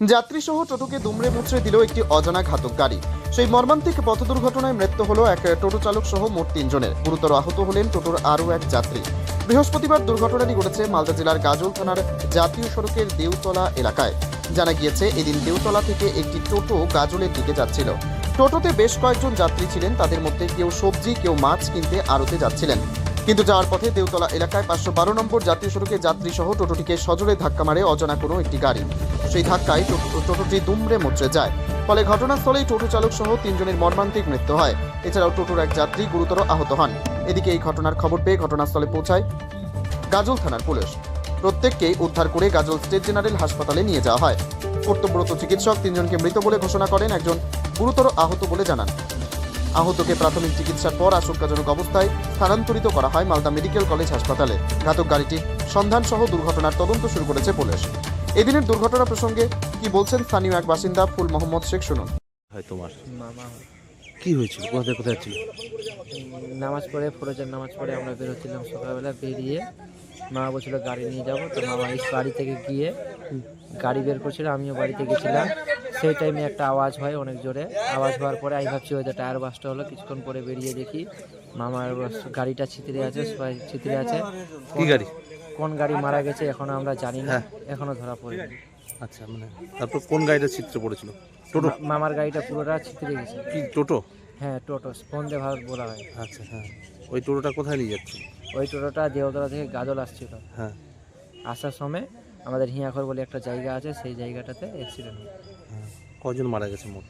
যাত্রীসহ টোটোকে দুমড়ে মুচড়ে দিল একটি অজানা ঘাতক গাড়ি। সেই মর্মান্তিক পথ দুর্ঘটনায় মৃত্যু হলো এক টোটো চালক সহ মোট তিনজনের। গুরুতর আহত হলেন টোটোর আরও এক যাত্রী। বৃহস্পতিবার দুর্ঘটনাটি ঘটেছে মালদা জেলার গাজল থানার জাতীয় সড়কের দেউতলা এলাকায়। জানা গিয়েছে, এদিন দেউতলা থেকে একটি টোটো গাজলের দিকে যাচ্ছিল। টোটোতে বেশ কয়েকজন যাত্রী ছিলেন, তাদের মধ্যে কেউ সবজি, কেউ মাছ কিনতে আড়তে যাচ্ছিলেন। কিন্তু যাওয়ার পথে দেউতলা এলাকায় পাঁচশো বারো নম্বর জাতীয় সড়কে যাত্রী সহ টোটোটিকে সজোরে ধাক্কা মারে অজানা কোনো একটি গাড়ি। সেই ধাক্কায় টোটোটি দুমড়ে মুচড়ে যায়। ফলে ঘটনাস্থলেই টোটো চালক সহ তিনজনের মর্মান্তিক মৃত্যু হয়। এছাড়াও টোটোর এক যাত্রী গুরুতর আহত হন। এদিকে এই ঘটনার খবর পেয়ে ঘটনাস্থলে পৌঁছায় গাজল থানার পুলিশ। প্রত্যেককেই উদ্ধার করে গাজল স্টেট জেনারেল হাসপাতালে নিয়ে যাওয়া হয়। কর্তব্যরত চিকিৎসক তিনজনকে মৃত বলে ঘোষণা করেন একজন গুরুতর আহত বলে জানান। আহতকে প্রাথমিক চিকিৎসার পর আশঙ্কাজনক অবস্থায় স্থানান্তরিত করা হয় মালদা মেডিকেল কলেজ হাসপাতালে। ঘাতক গাড়িটির সন্ধান সহ দুর্ঘটনার তদন্ত শুরু করেছে পুলিশ। এদিনের দুর্ঘটনা প্রসঙ্গে কি বলছেন স্থানীয় এক বাসিন্দা ফুল মোহাম্মদ শেখ শুনুন। হয় তোমার। কি হয়েছিল? কোথায় কোথায় ছিল নামাজ পড়ে ফরজের নামাজ পড়ে আমরা বেরোচ্ছিলাম সকালবেলা বেরিয়ে মা বলছিল গাড়ি নিয়ে যাব। তো মামা বাড়ি থেকে গিয়ে গাড়ি বের করছিল আমিও বাড়িতে গেছিলাম। সেই টাইমে একটা আওয়াজ হয় অনেক জোরে। আওয়াজ হওয়ার পরে আমি ভাবছি হয়তো টায়ার বাসটা হলো কিছুক্ষণ পরে বেরিয়ে দেখি মামার গাড়িটা ছিতরে আছে সবাই ছিতরে আছে। কি গাড়ি? কোন গাড়ি মারা গেছে এখনও আমরা জানি না হ্যাঁ। এখনও ধরা পড়েনি। আচ্ছা মানে তারপর কোন গাড়িটা চিত্রে পড়েছিল? টোটো? মামার গাড়িটা পুরোটা ছিতরে গেছে। কি টোটো? হ্যাঁ টোটো বন্দে ভারত বলা হয়। আচ্ছা হ্যাঁ। ওই টোটোটা কোথায় নিয়ে যাচ্ছে? ওই টোটোটা দেওতলা থেকে গাজল আসছিল। হ্যাঁ। আসার সময় আমাদের হিয়াখর বলে একটা জায়গা আছে সেই জায়গাটাতে অ্যাক্সিডেন্ট হ্যাঁ কজন মারা গেছে মোট?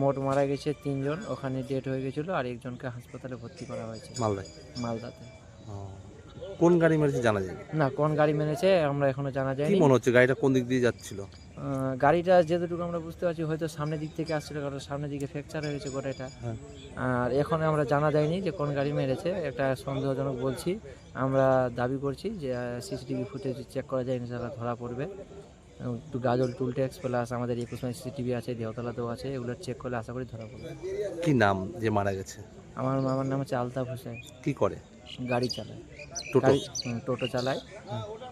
মোট মারা গেছে তিনজন ওখানে ডেট হয়ে গেছিল আর একজনকে হাসপাতালে ভর্তি করা হয়েছে। মালদায়? মালদাতে। কোন গাড়ি মেরেছে জানা যায় না কোন গাড়ি মেরেছে আমরা এখনও জানা কি যায়নি। মনে হচ্ছে গাড়িটা কোন দিক দিয়ে যাচ্ছিল? গাড়িটা যেতটুকু আমরা বুঝতে পারছি হয়তো সামনের দিক থেকে আসছিল কারণ সামনের দিকে ফ্র্যাকচার হয়েছে গোটাটা হ্যাঁ। আর এখন আমরা জানা যায়নি যে কোন গাড়ি মেরেছে একটা সন্দেহজনক বলছি। আমরা দাবি করছি যে সিসিটিভি ফুটেজ চেক করা যায় ইনশাল্লাহ ধরা পড়বে। একটু গাজল টুল ট্যাক্স প্লাস আমাদের একুশ মাইল সিসিটিভি আছে দেহতলাতেও আছে এগুলো চেক করলে আশা করি ধরা পড়বে। কি নাম যে মারা গেছে? আমার মামার নাম হচ্ছে আলতাফ হোসেন। কি করে? গাড়ি চালায়। টোটো? টোটো চালায়।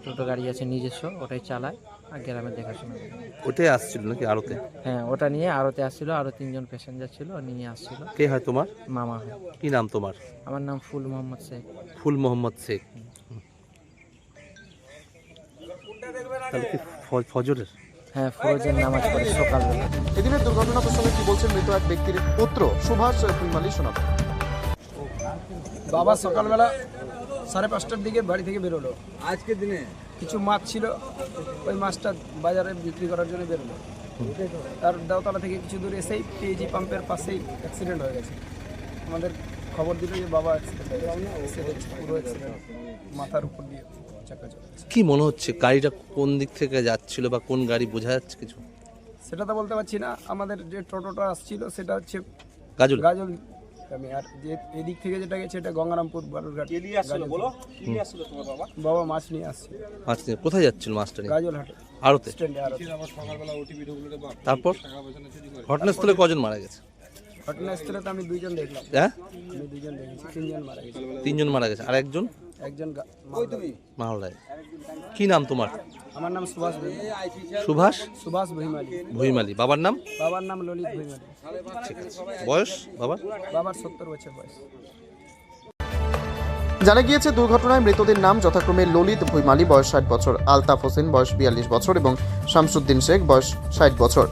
টোটো গাড়ি আছে নিজস্ব ওটাই চালায় আর গ্রামের দেখাশোনা করে। ওটাই আসছিল নাকি আরতে? হ্যাঁ ওটা নিয়ে আরতে আসছিল আরও তিনজন প্যাসেঞ্জার ছিল নিয়ে আসছিল। কে হয় তোমার? মামা হয়। কি নাম তোমার? আমার নাম ফুল মোহাম্মদ শেখ। ফুল মোহাম্মদ শেখ। ফজরের। হ্যাঁ ফরজের নামাজ পড়ে সকালবেলা। এদিনের দুর্ঘটনা প্রসঙ্গে কি বলছেন মৃত এক ব্যক্তির পুত্র? সুভাষ ফুলমালি শোনাবেন বাবা সকালবেলা সাড়ে পাঁচটার দিকে বাড়ি থেকে বেরোলো। আজকে দিনে? কিছু মাছ ছিল ওই মাছটা বাজারে বিক্রি করার জন্য বেরোলো। তার দেওতলা থেকে কিছু দূরে এসেই পিএইচি পাম্পের পাশেই অ্যাক্সিডেন্ট হয়ে গেছে। আমাদের খবর দিল যে বাবা অ্যাক্সিডেন্ট হয়ে গেছে। পুরো অ্যাক্সিডেন্ট মাথার উপর দিয়ে। চাকা কি মনে হচ্ছে? গাড়িটা কোন দিক থেকে যাচ্ছিল বা কোন গাড়ি বোঝা যাচ্ছে কিছু? সেটা তো বলতে পারছি না। আমাদের যে টোটোটা আসছিল সেটা হচ্ছে গাজল। গাজল। আমি আর যে এদিক থেকে যেটা গেছে এটা গঙ্গারামপুর বালুরঘাট। বলো? বাবা? মাছ নিয়ে আসছে। মাছ নিয়ে কোথায় যাচ্ছিল মাছটা নিয়ে? গাজল হাটে। আরতে স্ট্যান্ডে আর তারপর? ঘটনাস্থলে কজন মারা গেছে? ঘটনাস্থলে তো আমি দুইজন দেখলাম। হ্যাঁ? আমি দুইজন দেখেছি তিনজন মারা গেছে। তিনজন মারা গেছে। আর একজন? একজন কি নাম তোমার? আমার নাম সুভাষ সুভাষ? সুভাষ ভুইমালি। ভুইমালি। বাবার নাম? বাবার নাম ললিত ভুইমালি। ঠিক আছে। বয়স বাবার বাবার সত্তর বছর বয়স। জানা গিয়েছে দুর্ঘটনায় মৃতদের নাম যথাক্রমে ললিত ভুইমালি বয়স ষাট বছর। আলতাফ হোসেন বয়স বিয়াল্লিশ বছর এবং শামসুদ্দিন শেখ বয়স ষাট বছর।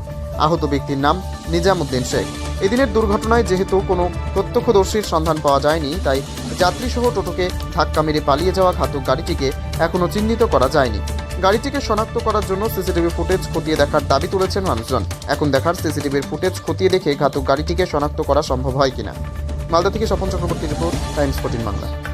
আহত ব্যক্তির নাম নিজামুদ্দিন শেখ। এদিনের দুর্ঘটনায় যেহেতু কোনো প্রত্যক্ষদর্শীর সন্ধান পাওয়া যায়নি, তাই যাত্রীসহ টোটোকে ধাক্কা মেরে পালিয়ে যাওয়া ঘাতক গাড়িটিকে এখনও চিহ্নিত করা যায়নি। গাড়িটিকে শনাক্ত করার জন্য সিসিটিভি ফুটেজ খতিয়ে দেখার দাবি তুলেছেন মানুষজন। এখন দেখার সিসিটিভির ফুটেজ খতিয়ে দেখে ঘাতক গাড়িটিকে শনাক্ত করা সম্ভব হয় কিনা। মালদা থেকে Swapan Chakraborty report, Times fourteen Bangla.